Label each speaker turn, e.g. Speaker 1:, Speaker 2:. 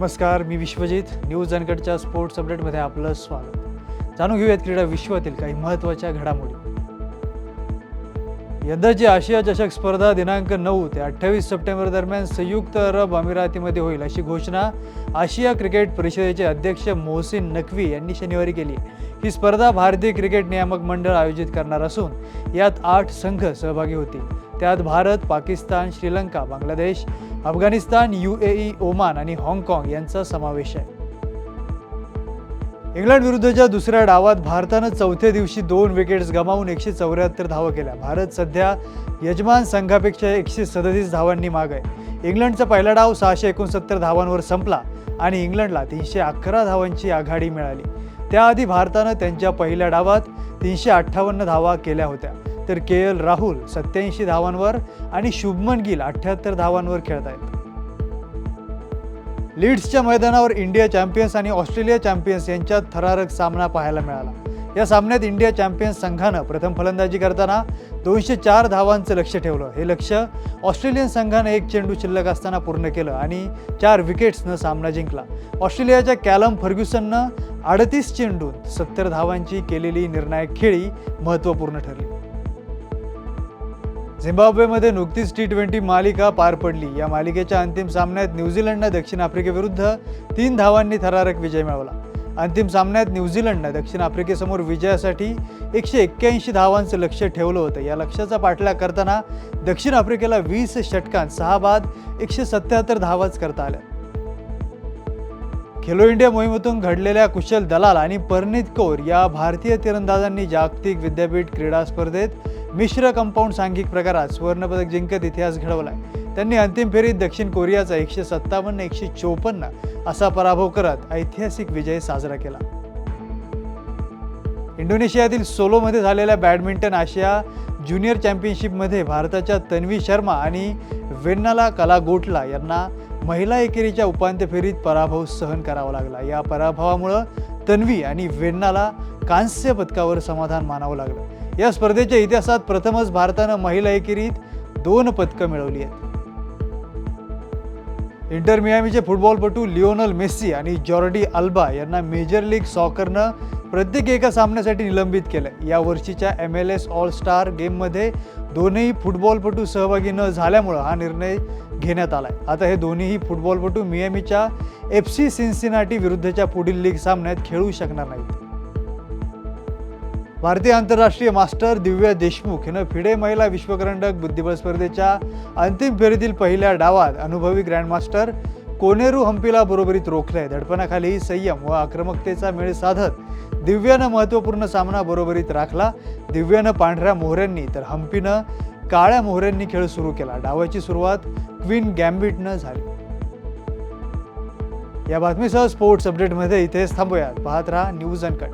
Speaker 1: नमस्कार मी विश्वजित. न्यूज अनकटच्या स्पोर्ट्स अपडेटमध्ये आपलं स्वागत. जाणून घेऊयात क्रीडा विश्वातील काही महत्त्वाच्या घडामोडी. यंदाची आशिया चषक स्पर्धा दिनांक नऊ ते अठ्ठावीस सप्टेंबर दरम्यान संयुक्त अरब अमिरातीमध्ये होईल अशी घोषणा आशिया क्रिकेट परिषदेचे अध्यक्ष मोहसिन नकवी यांनी शनिवारी केली. ही स्पर्धा भारतीय क्रिकेट नियामक मंडळ आयोजित करणार असून यात आठ संघ सहभागी होतील. त्यात Bharat Pakistan Sri Lanka Bangladesh Afghanistan U A E Oman आणि हाँगकाँग यांचा समावेश आहे. इंग्लंड विरुद्धच्या दुसऱ्या डावात भारतानं चौथ्या दिवशी दोन विकेट्स गमावून एकशे चौऱ्याहत्तर धावा केल्या. भारत सध्या यजमान संघापेक्षा एकशे सदतीस धावांनी माग आहे. इंग्लंडचा पहिला डाव सहाशे एकोणसत्तर धावांवर संपला आणि इंग्लंडला तीनशे अकरा धावांची आघाडी मिळाली. त्याआधी भारतानं त्यांच्या पहिल्या डावात तीनशे अठ्ठावन्न धावा केल्या होत्या. तर के एल राहुल सत्याऐंशी धावांवर आणि शुभमन गिल अठ्ठ्याहत्तर धावांवर खेळत आहेत. लीड्सच्या मैदानावर इंडिया चॅम्पियन्स आणि ऑस्ट्रेलिया चॅम्पियन्स यांच्यात थरारक सामना पाहायला मिळाला. या सामन्यात इंडिया चॅम्पियन्स संघानं प्रथम फलंदाजी करताना दोनशे चार धावांचं लक्ष ठेवलं. हे लक्ष ऑस्ट्रेलियन संघानं एक चेंडू शिल्लक असताना पूर्ण केलं आणि चार विकेट्सनं सामना जिंकला. ऑस्ट्रेलियाच्या कॅलम फर्ग्युसननं अडतीस चेंडूत सत्तर धावांची केलेली निर्णायक खेळी महत्त्वपूर्ण ठरली. झिम्बाब्वेमध्ये नुकतीच टी ट्वेंटी मालिका पार पडली. या मालिकेच्या अंतिम सामन्यात न्यूझीलंडनं दक्षिण आफ्रिकेविरुद्ध तीन धावांनी थरारक विजय मिळवला. अंतिम सामन्यात न्यूझीलंडनं दक्षिण आफ्रिकेसमोर विजयासाठी एकशे एक्क्याऐंशी धावांचं लक्ष ठेवलं होतं. या लक्ष्याचा पाठलाग करताना दक्षिण आफ्रिकेला वीस षटकांत सहा बाद एकशे सत्याहत्तर धावाच करता आल्या. खेलो इंडिया मोहिमेतून घडलेल्या कुशल दलाल आणि परनीत कौर या भारतीय तिरंदाजांनी जागतिक विद्यापीठ क्रीडा स्पर्धेत मिश्र कंपाऊंड सांघिक प्रकारात सुवर्णपदक जिंकत इतिहास घडवलाय. त्यांनी अंतिम फेरीत दक्षिण कोरियाचा एकशे सत्तावन्न एकशे चोपन्न असा पराभव करत ऐतिहासिक विजय साजरा केला. इंडोनेशियातील सोलोमध्ये झालेल्या बॅडमिंटन आशिया ज्युनियर चॅम्पियनशिपमध्ये भारताच्या तन्वी शर्मा आणि वेन्नाला कलागोटला यांना महिला एकेरीच्या उपांत्य फेरीत पराभव सहन करावा लागला. या पराभवामुळं तन्वी आणि वेन्नाला कांस्य पदकावर समाधान मानावं लागलं. या स्पर्धेच्या इतिहासात प्रथमच भारतानं महिला एकेरीत दोन पदकं मिळवली आहेत. इंटर मियामीचे फुटबॉलपटू लिओनल मेस्सी आणि जॉर्डी अल्बा यांना मेजर लीग सॉकरनं प्रत्येक एका सामन्यासाठी निलंबित केलं. या वर्षीच्या M L S all star गेममध्ये दोन्ही फुटबॉलपटू सहभागी न झाल्यामुळं हा निर्णय घेण्यात आला आहे आता हे दोन्हीही फुटबॉलपटू मियामीच्या एफ सी सिन्सिनाटी विरुद्धच्या पुढील लीग सामन्यात खेळू शकणार नाहीत. भारतीय आंतरराष्ट्रीय मास्टर दिव्या देशमुख हिनं फिडे महिला विश्वकरंडक बुद्धिबळ स्पर्धेच्या अंतिम फेरीतील पहिल्या डावात अनुभवी ग्रँडमास्टर कोनेरू हम्पीला बरोबरीत रोखलंय. दडपणाखाली संयम व आक्रमकतेचा मेळ साधत दिव्यानं महत्त्वपूर्ण सामना बरोबरीत राखला. दिव्यानं पांढऱ्या मोहऱ्यांनी तर हम्पीनं काळ्या मोहऱ्यांनी खेळ सुरू केला. डावाची सुरुवात क्वीन गॅम्बिटनं झाली. या बातमीसह स्पोर्ट्स अपडेटमध्ये इथेच थांबूयात. पाहत राहा न्यूज अँड कट